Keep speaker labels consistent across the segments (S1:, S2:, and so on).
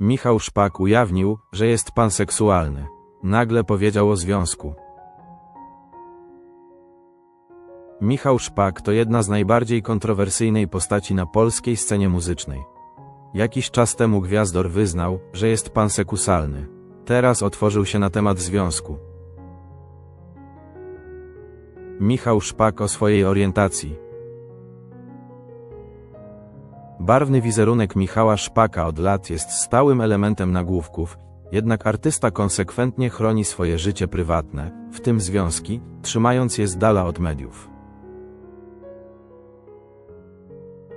S1: Michał Szpak ujawnił, że jest panseksualny. Nagle powiedział o związku. Michał Szpak to jedna z najbardziej kontrowersyjnej postaci na polskiej scenie muzycznej. Jakiś czas temu Gwiazdor wyznał, że jest pansekusalny. Teraz otworzył się na temat związku. Michał Szpak o swojej orientacji. Barwny wizerunek Michała Szpaka od lat jest stałym elementem nagłówków, jednak artysta konsekwentnie chroni swoje życie prywatne, w tym związki, trzymając je z dala od mediów.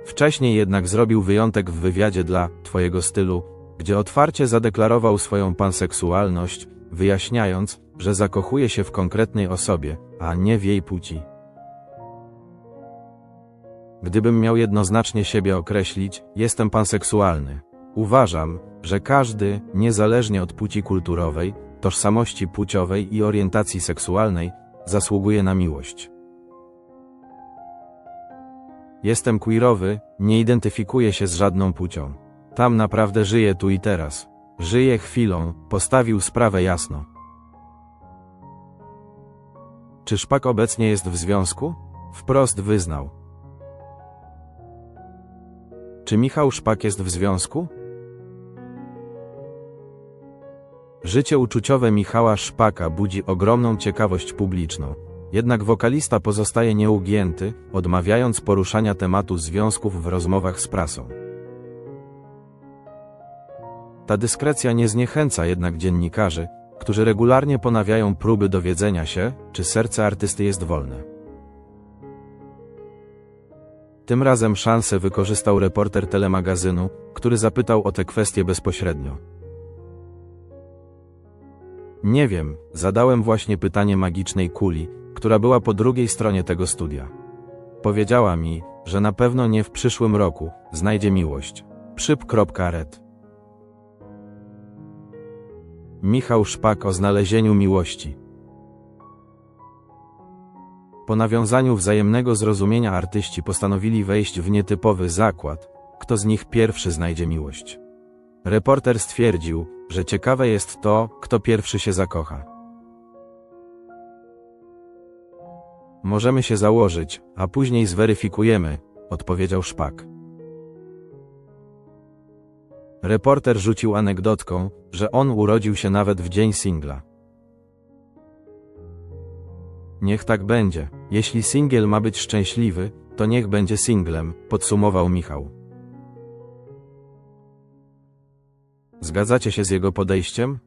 S1: Wcześniej jednak zrobił wyjątek w wywiadzie dla Twojego stylu, gdzie otwarcie zadeklarował swoją panseksualność, wyjaśniając, że zakochuje się w konkretnej osobie, a nie w jej płci. Gdybym miał jednoznacznie siebie określić, jestem panseksualny. Uważam, że każdy, niezależnie od płci kulturowej, tożsamości płciowej i orientacji seksualnej, zasługuje na miłość. Jestem queerowy, nie identyfikuję się z żadną płcią. Tam naprawdę żyję tu i teraz. Żyję chwilą, postawił sprawę jasno. Czy Szpak obecnie jest w związku? Wprost wyznał. Czy Michał Szpak jest w związku? Życie uczuciowe Michała Szpaka budzi ogromną ciekawość publiczną. Jednak wokalista pozostaje nieugięty, odmawiając poruszania tematu związków w rozmowach z prasą. Ta dyskrecja nie zniechęca jednak dziennikarzy, którzy regularnie ponawiają próby dowiedzenia się, czy serce artysty jest wolne. Tym razem szansę wykorzystał reporter telemagazynu, który zapytał o tę kwestię bezpośrednio. Nie wiem, zadałem właśnie pytanie magicznej kuli, która była po drugiej stronie tego studia. Powiedziała mi, że na pewno nie w przyszłym roku znajdzie miłość. Przyp.red Michał Szpak o znalezieniu miłości. Po nawiązaniu wzajemnego zrozumienia artyści postanowili wejść w nietypowy zakład, kto z nich pierwszy znajdzie miłość. Reporter stwierdził, że ciekawe jest to, kto pierwszy się zakocha. Możemy się założyć, a później zweryfikujemy, odpowiedział Szpak. Reporter rzucił anegdotką, że on urodził się nawet w dzień singla. Niech tak będzie. Jeśli singiel ma być szczęśliwy, to niech będzie singlem, podsumował Michał. Zgadzacie się z jego podejściem?